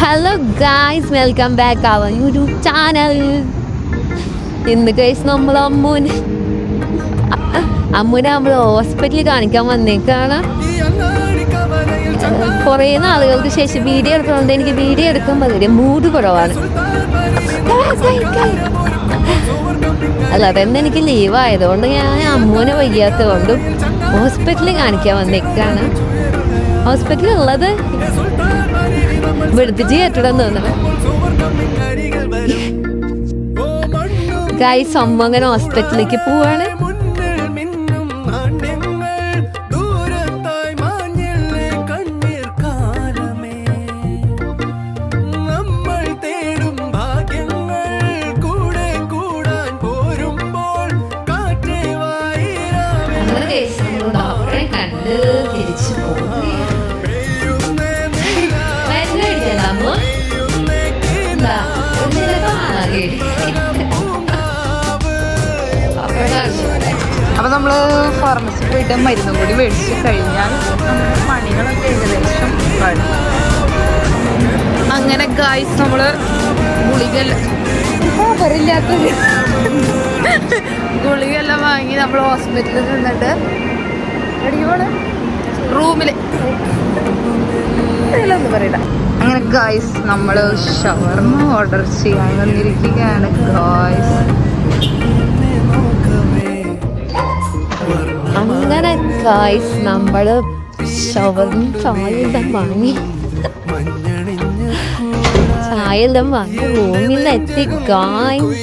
Hello guys welcome back our YouTube channel ഇന്ന് guys നമ്മൾ അമ്മൂന് അമ്മൂനെ നമ്മൾ ഹോസ്പിറ്റലിൽ കാണിക്കാൻ വന്നേക്കാണ്. കുറേ നാളുകൾക്ക് ശേഷം വീഡിയോ എടുക്കണമെന്ന് എനിക്ക് വീഡിയോ എടുക്കാൻ ഒരു മൂഡ് കുറവാണ്. അല്ല അതെന്ന് എനിക്ക് ലീവ് ആയതുകൊണ്ട് ഞാൻ അമ്മൂനെ വയ്യാത്തതുകൊണ്ടും ഹോസ്പിറ്റലിൽ കാണിക്കാൻ വന്നേക്കാണ്. ഹോസ്പിറ്റലിൽ ഉള്ളത്? കെട്ടിടം തോന്നണം ഗൈസ് അമ്മ ഹോസ്പിറ്റലിലേക്ക് പോവാണ്. തിരിച്ചു പോവുകയാണ് അപ്പൊ നമ്മൾ ഫാർമസി പോയിട്ട് മരുന്നും കൂടി മേടിച്ച് കഴിഞ്ഞാൽ നമ്മുടെ പണികളൊക്കെ ഏകദേശം കഴിഞ്ഞു അങ്ങനെ ഗായ്സ് നമ്മൾ ഗുളിക പവറില്ലാത്തത് ഗുളികെല്ലാം വാങ്ങി നമ്മൾ ഹോസ്പിറ്റലിൽ നിന്നിട്ട് റൂമിൽ ഇതിലൊന്നും പറയണ്ട അങ്ങനെ ഗായ്സ് നമ്മൾ ഷവർമ ഓർഡർ ചെയ്യാൻ വന്നിരിക്കുകയാണ്. ഗായ്സ് ഗായ്സ് നമ്മൾ ഷവർമ ചായയെല്ലാം വാങ്ങി ചായയെല്ലാം വാങ്ങി റൂമിലെത്തി ഗായ്സ്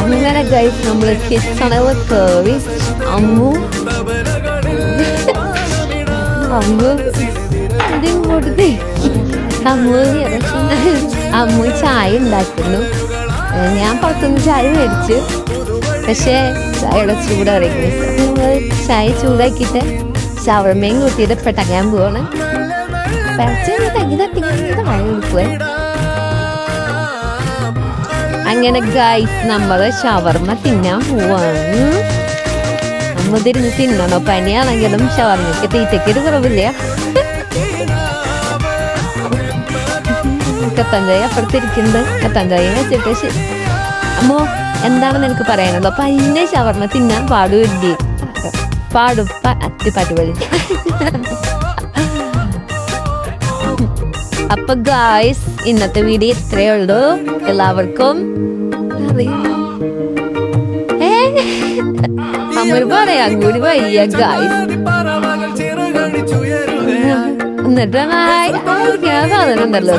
അങ്ങനെ ഗൈസ് നമ്മൾ കിച്ചണവ് കയറി അമ്മു അമ്മു ഇതിങ്ങോട്ട് അമ്മു അമ്മു ചായ ഉണ്ടാക്കുന്നു. ഞാൻ പുറത്തുനിന്ന് ചായ മേടിച്ചു പക്ഷേ ചായയുടെ ചൂട് അറിയിക്കുന്നത് നമ്മൾ ചായ ചൂടാക്കിയിട്ട് ഷവർമയും കൂട്ടിയിട്ട് പോവാണ്. തട്ടി താഴെ എടുക്കുവേ അങ്ങനെ ഗൈസ് നമ്മൾ ഷവർമ തിന്നാൻ പോവാണ്. നമ്മൾ തിരിഞ്ഞ് തിന്നണോ? പനിയാണെങ്കിലും ഷവർമയ്ക്ക് തീറ്റയ്ക്ക് ഒരു കുറവില്ല. കത്തഞ്ചായ ചായ അപ്പുറത്തിരിക്കുന്നത് കത്തഞ്ചായ ചായ വെച്ചിട്ട് അമ്മോ എന്താണെന്ന് എനിക്ക് പറയാനുള്ളത് പന്നെ ഷവർമ തിന്നാൻ പാടുമില്ലേ പാടും. പ- അത്തി പാട്ടുപടി അപ്പൊ ഗായ്സ് ഇന്നത്തെ വീഡിയോ ഇത്രേ ഉള്ളൂ. എല്ലാവർക്കും എന്നിട്ട്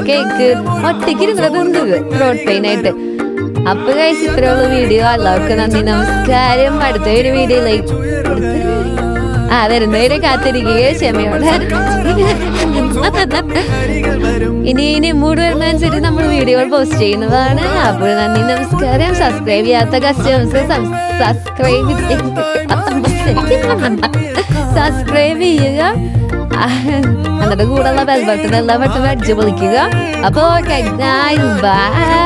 കേക്ക് ഒറ്റയ്ക്ക് ഇരുന്നത് എന്ത് പ്രോട്ടീൻ ആയിട്ട്. അപ്പൊ കഴിച്ച് ഇത്രയുള്ള വീഡിയോ എല്ലാവർക്കും നന്ദി. നമസ്കാരം. അടുത്ത ഒരു വീഡിയോയിലേക്ക് ആ വരുന്നവരെ കാത്തിരിക്കുക. ക്ഷമയോടെ. ഇനി ഇനി മൂഡ് വരുന്നതനുസരിച്ച് നമ്മൾ വീഡിയോകൾ പോസ്റ്റ് ചെയ്യുന്നതാണ്. അപ്പോൾ നന്ദി നമസ്കാരം. സബ്സ്ക്രൈബ് ചെയ്യാത്ത കസ്റ്റമേഴ്സ് സബ്സ്ക്രൈബ് സബ്സ്ക്രൈബ് ചെയ്യുക. എന്നിട്ട് കൂടെയുള്ള ബെൽ ബട്ടൺ എല്ലാ ബട്ടൺ അടിച്ചു പൊളിക്കുക. അപ്പോൾ ബൈ